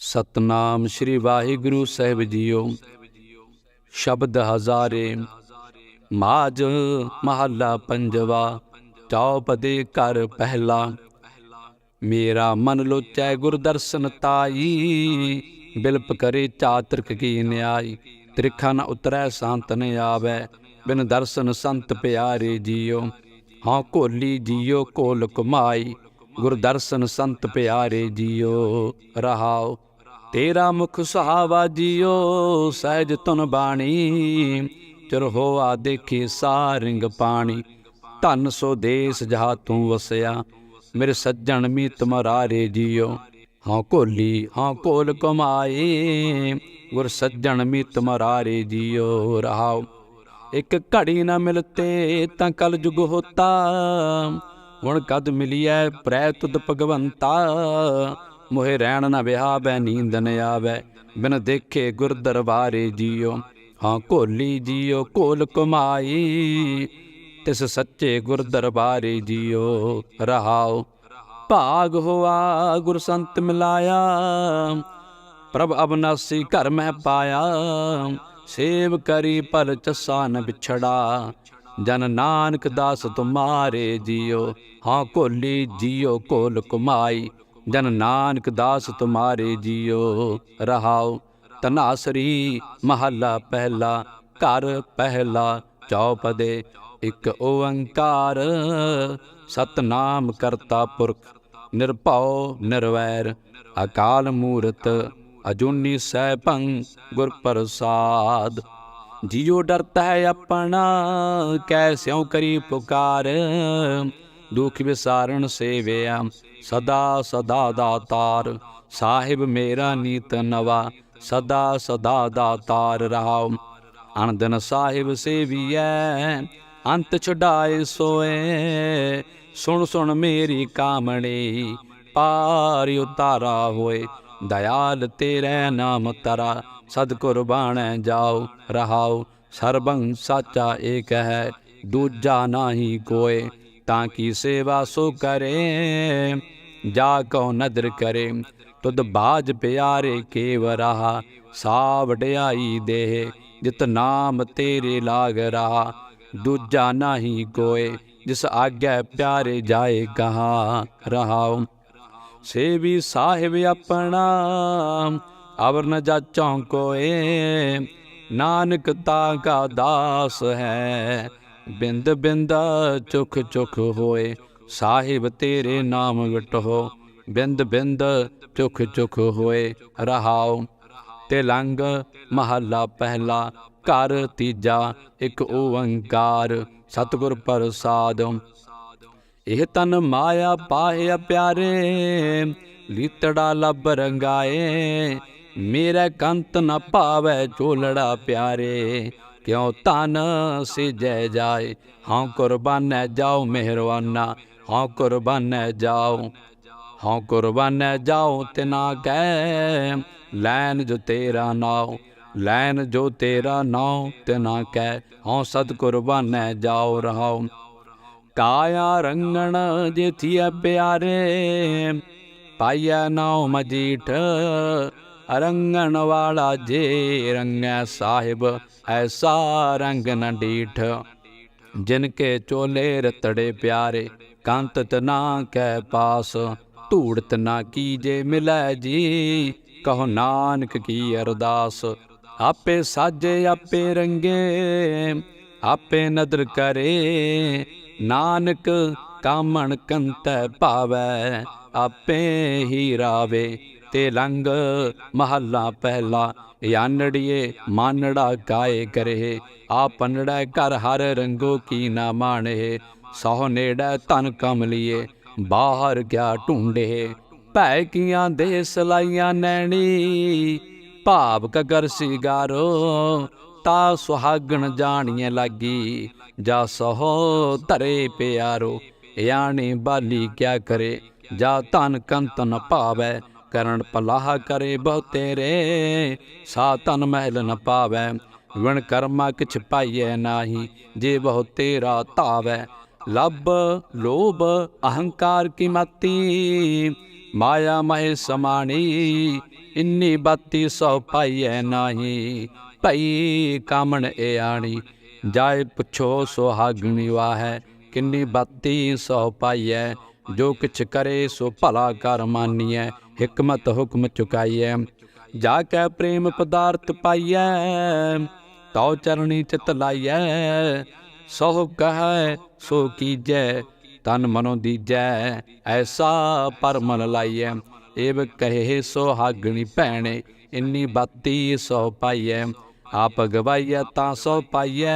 ਸਤਨਾਮ ਸ੍ਰੀ ਵਾਹਿਗੁਰੂ ਸਾਹਿਬ ਜੀਓ। ਸ਼ਬਦ ਹਜ਼ਾਰੇ ਮਾਜ ਮਹੱਲਾ ਪੰਜਵਾ ਚੌਪਦੇ ਕਰ ਪਹਿਲਾ। ਮੇਰਾ ਮਨ ਲੋਚੈ ਗੁਰਦਰਸਨ ਤਾਈ, ਬਿਲਪ ਕਰੇ ਚਾਤ੍ਰਿਕ ਕੀ ਨਿਆਈ। ਤ੍ਰਿਖਾ ਨ ਉਤਰੈ ਸੰਤ ਨ ਆਵੈ, ਬਿਨ ਦਰਸ਼ਨ ਸੰਤ ਪਿਆਰੇ ਜੀਓ। ਹਾਂ ਕੋਲੀ ਜੀਓ ਕੋਲ ਕਮਾਈ ਗੁਰਦਰਸ਼ਨ ਸੰਤ ਪਿਆਰੇ ਜੀਓ, ਰਹਾਓ। ਤੇਰਾ ਮੁਖ ਸੁਹਾਵਾ ਜੀਓ, ਸਹਿਜ ਤੁਨ ਬਾਣੀ। ਚਿਰ ਹੋਆ ਦੇਖੀ ਸਾਰਿੰਗ ਪਾਣੀ। ਧਨ ਸੋ ਦੇਸ ਜਹਾ ਤੂੰ ਵਸਿਆ। ਮੇਰੇ ਸੱਜਣ ਮੀਤ ਮਰਾਰੇ ਜੀਓ। ਹਾਂ ਕੋਲੀ ਹਾਂ ਕੋਲ ਕਮਾਏ। ਗੁਰ ਸੱਜਣ ਮੀਤ ਮਰਾਰੇ ਜੀਓ, ਰਹਾਓ। ਇੱਕ ਘੜੀ ਨਾ ਮਿਲਤੇ ਤਾਂ ਕਲ ਜੁਗ ਹੋਤਾ। ਹੁਣ ਕਦ ਮਿਲੀਐ ਪ੍ਰੈ ਤੁਧ ਭਗਵੰਤਾ? ਮੋਹਿ ਰਹਿਣ ਨਾ ਵਿਹਾਵੈ ਨੀਂਦ ਨ ਆਵੈ। ਬਿਨ ਦੇਖੇ ਗੁਰ ਦਰਬਾਰੇ ਜੀਓ, ਹਾਂ ਕੋਲੀ ਜੀਓ ਕੋਲ ਕਮਾਈ ਤਿਸ ਸੱਚੇ ਗੁਰ ਦਰਬਾਰੇ ਜੀਓ, ਰਹਾਓ। ਭਾਗ ਹੋਆ, ਗੁਰ ਸੰਤ ਮਿਲਾਇਆ। ਪ੍ਰਭ ਅਬਨਾਸੀ ਘਰ ਮੈਂ ਪਾਇਆ। ਸੇਵ ਕਰੀ ਪਰ ਚਸਾ ਨ ਵਿਛੜਾ। ਜਨ ਨਾਨਕ ਦਾਸ ਤੁਮਾਰੇ ਜੀਓ, ਹਾਂ ਕੋਲੀ ਜੀਓ ਕੋਲ ਕੁਮਾਈ। ਜਨ ਨਾਨਕ ਦਾਸ ਤੁਮਾਰੇ ਜੀਓ, ਰਹਾਓ ਤਨਾਸਰੀ ਮਹੱਲਾ ਪਹਿਲਾ, ਘਰ ਪਹਿਲਾ, ਚੌਪਦੇ ਇੱਕ ਓੰਕਾਰ। ਸਤਨਾਮ ਕਰਤਾ ਪੁਰਖ, ਨਿਰਭਉ ਨਿਰਵੈਰ, ਅਕਾਲ ਮੂਰਤ ਅਜੂਨੀ ਸੈਭੰ ਗੁਰ ਪ੍ਰਸਾਦ। ਜਿਉ ਡਰਤਾ ਹੈ ਆਪਣਾ, ਕੈਸਿਉ ਕਰੀ ਪੁਕਾਰ। ਦੁਖ ਵਿਸਾਰਣ ਸੇਵਿਆ, ਸਦਾ ਸਦਾ ਦਾਤਾਰ ਸਾਹਿਬ ਮੇਰਾ ਨੀਤ ਨਵਾ, ਸਦਾ ਸਦਾ ਦਾਤਾਰ ਰਹਾਉ। ਅਨੰਦਨ ਸਾਹਿਬ ਸੇਵੀਐ, ਅੰਤ ਛਡਾਏ ਸੋਏ। ਸੁਣ ਸੁਣ ਮੇਰੀ ਕਾਮਣੀ, ਪਾਰ ਉਤਾਰਾ ਹੋਏ। ਦਇਆਲ ਤੇਰੇ ਨਾਮ ਤਰਾ, ਸਦ ਕੁਰਬਾਨੈ ਜਾਓ ਰਹਾਓ ਸਰਬੰ ਸਾਚਾ ਏਕ ਹੈ, ਦੂਜਾ ਨਾਹੀ ਕੋਏ, ਤਾਂ ਕੀ ਸੇਵਾ ਸੋ ਕਰੇ? ਜਾ ਕਉ ਨਦਰ ਕਰੇ, ਤੁਧ ਬਾਜ ਪਿਆਰੇ ਕੇਵ ਰਹਾ ਸਾ ਵਡਿਆਈ ਦੇਹ, ਜਿਤ ਨਾਮ ਤੇਰੇ ਲਾਗ ਰਹਾ, ਦੂਜਾ ਨਾਹੀ ਕੋਏ, ਜਿਸ ਆਗਿਆ ਪਿਆਰੇ ਜਾਏ ਕਹਾ, ਰਹਾਉ ਸੇਵੀ ਸਾਹਿਬ ਆਪਣਾ, ਅਵਰ ਨ ਜਾਚੋਂ ਕੋਏ। ਨਾਨਕ ਤਾ ਕਾ ਦਾਸ ਹੈ, ਬਿੰਦ ਬਿੰਦ ਚੁਖ ਚੁਖ ਹੋਏ। ਸਾਹਿਬ ਤੇਰੇ ਨਾਮ ਵਿਟੋ, ਬਿੰਦ ਬਿੰਦ ਚੁਖ ਚੁਖ ਹੋਏ। ਰਹਾਉ ਤੇ ਲੰਗ ਮਹੱਲਾ ਪਹਿਲਾ, ਘਰ ਤੀਜਾ, ਇੱਕ ਓੰਕਾਰ। ਸਤਿਗੁਰ ਪ੍ਰਸਾਦ ਇਹ ਤਨ ਮਾਇਆ ਪਾਹਿਆ ਪਿਆਰੇ, ਲੀਤੜਾ ਲੱਭ ਰੰਗਾਏ। ਮੇਰਾ ਕੰਤ ਨ ਭਾਵੈ ਝੋਲੜਾ ਪਿਆਰੇ। ਕਿਉ ਤਨ ਸਿਜੈ ਜਾਏ? ਹਾਂ ਕੁਰਬਾਨੈ ਜਾਓ ਮਿਹਰਵਾਨਾ ਹਾਂ ਕੁਰਬਾਨੈ ਜਾਓ। ਹਾਂ ਕੁਰਬਾਨੈ ਜਾਓ ਤੇ ਨਾ ਕਹਿ ਲੈਨ ਜੋ ਤੇਰਾ ਨਾਉ। ਲੈਨ ਜੋ ਤੇਰਾ ਨਾਉ ਤੇ ਨਾ ਕਹਿ ਹਾਂ ਸਤ ਕੁਰਬਾਨੈ ਜਾਓ ਰਹਾਉ। ਕਾਇਆ ਰੰਗਣ ਜਿਥਿਆ ਪਿਆਰੇ ਪਾਇਆ ਨਾਉ ਮਜੀਠ ਰੰਗਣ ਵਾਲਾ ਜੇ ਰੰਗੈ ਸਾਹਿਬ ਐਸਾ ਰੰਗ ਨ ਡੀਠ ਜਿਨ ਕੇ ਚੋਲੇ ਰਤੜੇ ਪਿਆਰੇ ਕੰਤ ਨਾ ਕੈ ਪਾਸ ਧੂੜਤ ਨਾ ਕੀਜੇ ਮਿਲੈ ਜੀ ਕਹੋ ਨਾਨਕ ਕੀ ਅਰਦਾਸ ਆਪੇ ਸਾਜੇ ਆਪੇ ਰੰਗੇ ਆਪੇ ਨਦਰ ਕਰੇ, ਨਾਨਕ ਕਾਮਣ ਕੰਤੈ ਭਾਵੈ ਆਪੇ ਹੀ ਰਾਵੇ ਤੇ ਲੰਗ ਮਹੱਲਾ ਪਹਿਲਾ। ਯਾਨੜੀਏ ਮਾਨੜਾ ਕਾਏ ਕਰੇ ਆ ਪੰਨੜਾ ਘਰ ਹਰ ਰੰਗੋ ਕੀ ਨਾ ਮਾਣੇ। ਸਹੁ ਨੇੜਾ ਤਨ ਕਮਲੀਏ ਬਾਹਰ ਗਿਆ ਢੂੰਡੇ। ਭੈ ਕੀਆਂ ਦੇ ਸਲਾਈਆਂ ਨੈਣੀ, ਭਾਵ ਕਗਰ ਸਿਗਾਰੋ ਤਾ ਸੁਹਾਗਣ ਜਾਣੀਏ ਲਾਗੀ, ਜਾ ਸਹੋ ਧਰੇ ਪਿਆਰੋ, ਯਾਨੀ ਬਾਲੀ ਕਿਆ ਕਰੇ, ਜਾ ਧਨ ਕੰਤ ਭਾਵੈ, ਕਰਨ ਪਲਾਹ ਕਰੇ ਬਹੁ ਤੇਰੇ, ਸਾ ਤਨ ਮਹਿਲ ਨ ਪਾਵੈ, ਵਿਣ ਕਰਮਾ ਕਿਛ ਪਾਈਐ ਨਾਹੀ, ਜੇ ਬਹੁ ਤੇਰਾ ਧਾਵੈ, ਲੱਭ, ਲੋਭ, ਅਹੰਕਾਰ ਕੀ ਮਤੀ, ਮਾਇਆ ਮਹਿ ਸਮਾਣੀ, ਇੰਨੀ ਬਾਤੀ ਸੋ ਪਾਈਐ ਨਾਹੀ ਭਈ ਕਾਮਣ ਏ ਆਣੀ ਜਾਏ ਪੁੱਛੋ ਸੁਹਾਗਣੀ ਵਾਹੈ, ਕਿੰਨੀ ਬਾਤੀ ਸੋ ਪਾਈਐ, ਜੋ ਕਿਛ ਕਰੇ ਸੋ ਭਲਾ ਕਰ ਮਾਨੀਐ, ਹਕਮਤ ਹੁਕਮ ਚੁਕਾਈਐ। ਜਾ ਕੈ ਪ੍ਰੇਮ ਪਦਾਰਥ ਪਾਈਐ, ਤਉ ਚਰਣੀ ਚਿਤ ਲਾਈਐ ਸੋ ਕਹੈ ਸੋ ਕੀਜੈ, ਤਨ ਮਨੋ ਦੀਜੈ, ਐਸਾ ਪਰਮਲ ਲਾਈਐ। ਏਵ ਕਹੇ ਸੋ ਹਾਗਣੀ ਭੈਣੇ, ਇੰਨੀ ਬਾਤੀ ਸੋ ਪਾਈਐ। ਆਪ ਗਵਾਈਐ ਤਾਂ ਸੋ ਪਾਈਐ।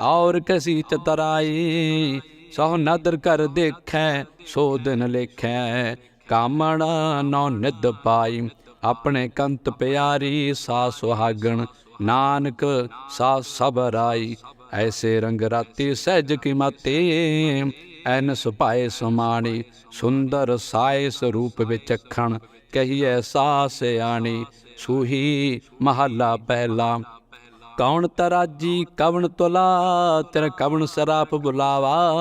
ਔਰ ਕਸੀ ਚਤਰਾਈ ਸੋ ਨਦਰ ਕਰ ਦੇਖੈ, ਸੋ ਦਿਨ ਲੇਖੈ। ਕਾਮਣ ਨੌ ਨਿਦ ਪਾਈ, ਆਪਣੇ ਕੰਤ ਪਿਆਰੀ ਸਾ ਸੁਹਾਗਣ। ਨਾਨਕ ਸਾ ਸਬਰਾਈ ਐਸੇ ਰੰਗ ਰਾਤੀ ਸਹਿਜ ਕੀ ਮਾਤੇ। ਐਨ ਸੁਭਾਏ ਸਮਾਣੀ, ਸੁੰਦਰ ਸਾਇ ਸਰੂਪ ਵਿੱਚ ਅੱਖਣ ਕਹੀਐ ਸਾ ਸਿਆਣੀ। ਸੂਹੀ ਮਹੱਲਾ ਪਹਿਲਾ। ਕੌਣ ਤਰਾਜੀ, ਕਵਣ ਤੁਲਾ ਤੇਰਾ ਕਵਣ ਸਰਾਪ ਬੁਲਾਵਾ।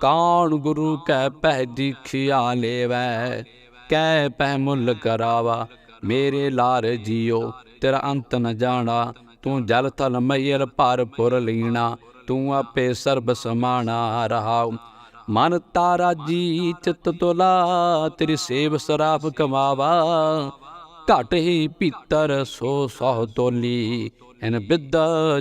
ਕੌਣ ਗੁਰੂ ਕੈ ਪਹਿ ਦੀਖਿਆ ਲੇਵੈ, ਕੈ ਪਹਿ ਮੁੱਲ ਕਰਾਵਾ। ਮੇਰੇ ਲਾਰ ਜੀਓ, ਤੇਰਾ ਅੰਤ ਨ ਜਾਣਾ। ਤੂੰ ਜਲ ਥਲ ਮਈਰ ਪਰ ਪੁਰ ਲੀਣਾ, ਤੂੰ ਆਪੇ ਸਰਬ ਸਮਾਣਾ ਰਹਾਉ। ਮਨ ਤਾਰਾ ਜੀ, ਚਿਤ ਤੁਲਾ, ਤੇਰੀ ਸੇਵ ਸਰਾਪ ਕਮਾਵਾ। ਘਟ ਹੀ ਭੀਤਰ ਸੋ ਸਹੁ ਤੋਲੀ ਐਨ ਬਿੱਦ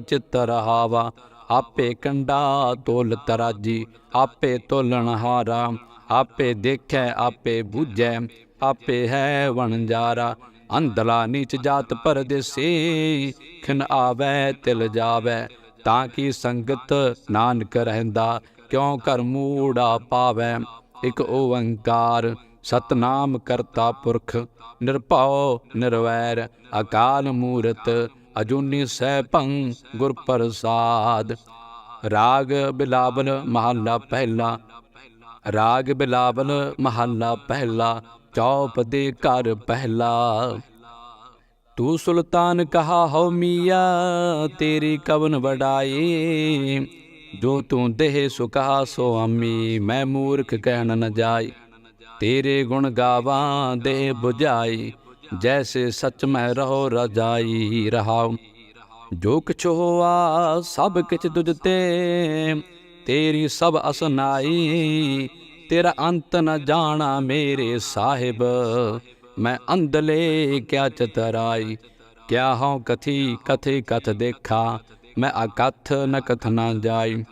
ਚਿਤ ਰਹਾਵਾ, ਆਪੇ ਕੰਡਾ ਤੋਲ ਤਰਾਜੀ, ਆਪੇ ਤੋਲਣ ਹਾਰਾ, ਆਪੇ ਦੇਖੈ, ਆਪੇ ਬੁਝੈ, ਆਪੇ ਹੈ ਵਣਜਾਰਾ ਅੰਧਲਾ ਨੀਚ ਜਾਤ ਪਰਦੇਸੀ, ਖਿਨ ਆਵੈ, ਤਿਲ ਜਾਵੈ, ਤਾਂ ਕੀ ਸੰਗਤ ਨਾਨਕ ਰਹਿੰਦਾ, ਕਿਉਂ ਕਰ ਮੂੜਾ ਪਾਵੈ, ਇਕ ਓੰਕਾਰ ਸਤਨਾਮ ਕਰਤਾ ਪੁਰਖ, ਨਿਰਭਉ, ਨਿਰਵੈਰ, ਅਕਾਲ ਮੂਰਤ, ਅਜੂਨੀ ਸੈਭੰ ਗੁਰ ਪ੍ਰਸਾਦ। ਰਾਗ ਬਿਲਾਵਲ ਮਹੱਲਾ ਪਹਿਲਾ, ਰਾਗ ਬਿਲਾਵਲ ਮਹੱਲਾ ਪਹਿਲਾ, ਚੌਪ ਦੇ ਘਰ ਪਹਿਲਾ। ਤੂੰ ਸੁਲਤਾਨ ਕਹਾ ਹੋ ਮੀਆ, ਤੇਰੀ ਕਵਨ ਵਡਾਈ। ਜੋ ਤੂੰ ਦੇਹ ਸੋ ਕਹਾ ਸੋ ਅੰਮੀ, ਮੈਂ ਮੂਰਖ ਕਹਿਣ ਨ ਜਾਈ। ਤੇਰੇ ਗੁਣ ਗਾਵਾਂ ਦੇ 부ਝਾਈ ਜੈਸੇ ਸਚ ਮੈਂ ਰਹੋ ਰਜਾਈ ਰਹਾਉ। ਜੋ ਕਿਛ ਹੋਆ ਸਭ ਕਿਛ ਤੁਝ ਤੇ, ਤੇਰੀ ਸਭ ਅਸਨਾਈ ਤੇਰਾ ਅੰਤ ਨ ਜਾਣਾ ਮੇਰੇ ਸਾਹਿਬ, ਮੈਂ ਅੰਦਲੇ ਕਿਆ ਚਤਰਾਈ। ਕਿਆ ਹਉ ਕਥੀ ਕਥੇ ਕਥ ਦੇਖਾ, ਮੈਂ ਅਕਥ ਨ ਕਥ ਨਾ ਜਾਈ।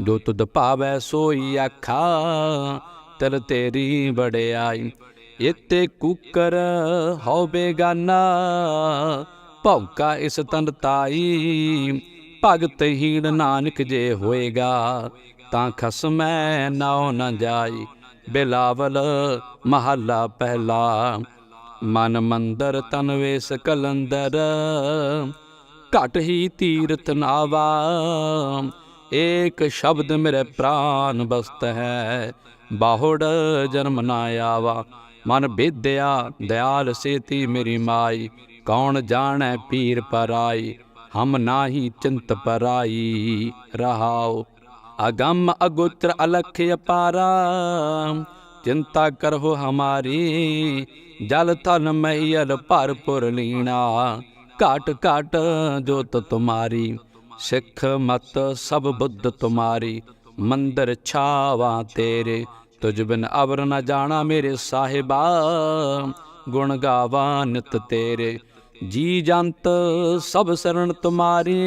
ਜੋ ਤੁਧ ਭਾਵੈ ਸੋਈ ਆਖਾ ਤਰ ਤੇਰੀ ਵਡਿਆਈ ਇਤੇ ਕੁਕਰ ਹਉ ਬੇਗਾਨਾ। ਭੌਕਾ ਇਸ ਤਨ ਤਾਈ, ਭਗਤ ਹੀਣ ਨਾਨਕ ਜੇ ਹੋਏਗਾ, ਤਾਂ ਖਸਮੈ ਨਾਉ ਨ ਜਾਈ। ਬਿਲਾਵਲ ਮਹੱਲਾ ਪਹਿਲਾ, ਮਨ ਮੰਦਰ ਤਨ ਵੇਸ ਕਲੰਦਰ। ਘਟ ਹੀ ਤੀਰਥ ਨਾਵਾ, ਏਕ ਸ਼ਬਦ ਮੇਰੇ ਪ੍ਰਾਨ ਬਸਤ ਹੈ। ਬਾਹੁੜ ਜਨਮ ਨਾ ਆਵਾ। ਮਨ ਵਿਦਿਆ ਦਿਆਲ ਸੇਤੀ ਮੇਰੀ ਮਾਈ। ਕੌਣ ਜਾਣੈ ਪੀਰ ਪਰਾਈ, ਹਮ ਨਾਹੀ ਚਿੰਤ ਪਰਾਈ। ਰਹਾਉ, ਅਗੰਮ ਅਗੋਚਰ ਅਲਖ ਅਪਾਰਾ। ਚਿੰਤਾ ਕਰਹੁ ਹਮਾਰੀ, ਜਲ ਥਲ ਮਈਲ ਭਰਪੁਰ ਲੀਣਾ। ਘਾਟ ਘਾਟ ਜੋਤ ਤੁਮਾਰੀ, ਸਿੱਖ ਮਤ ਸਭ ਬੁੱਧ ਤੁਮਾਰੀ। ਮੰਦਰ ਛਾਵਾ ਤੇਰੇ, ਤੁਝ ਬਿਨ ਅਵਰ ਨ ਜਾਣਾ ਮੇਰੇ ਸਾਹਿਬਾ। ਗੁਣ ਗਾਵਾਂ ਨਿਤ ਤੇਰੇ, ਜੀ ਜੰਤ ਸਭ ਸਰਣ ਤੁਮਾਰੀ।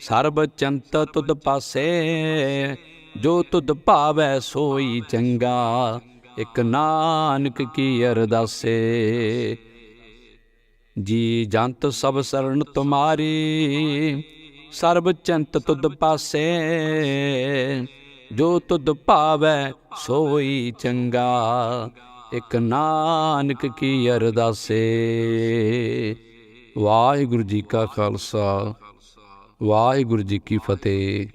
ਸਰਬ ਚੰਤ ਤੁਧ ਪਾਸੇ, ਜੋ ਤੁਧ ਭਾਵੈ ਸੋਈ ਚੰਗਾ, ਇਕ ਨਾਨਕ ਕੀ ਅਰਦਾਸੇ। ਜੀ ਜੰਤ ਸਭ ਸਰਣ ਤੁਮਾਰੀ ਸਰਬ ਚੰਤ ਤੁਧ ਪਾਸੇ, ਜੋ ਤੁਧ ਭਾਵੈ ਸੋਈ ਚੰਗਾ। ਇਕ ਨਾਨਕ ਕੀ ਅਰਦਾਸੇ। ਵਾਹਿਗੁਰੂ ਜੀ ਕਾ ਖਾਲਸਾ, ਵਾਹਿਗੁਰੂ ਜੀ ਕੀ ਫਤਿਹ।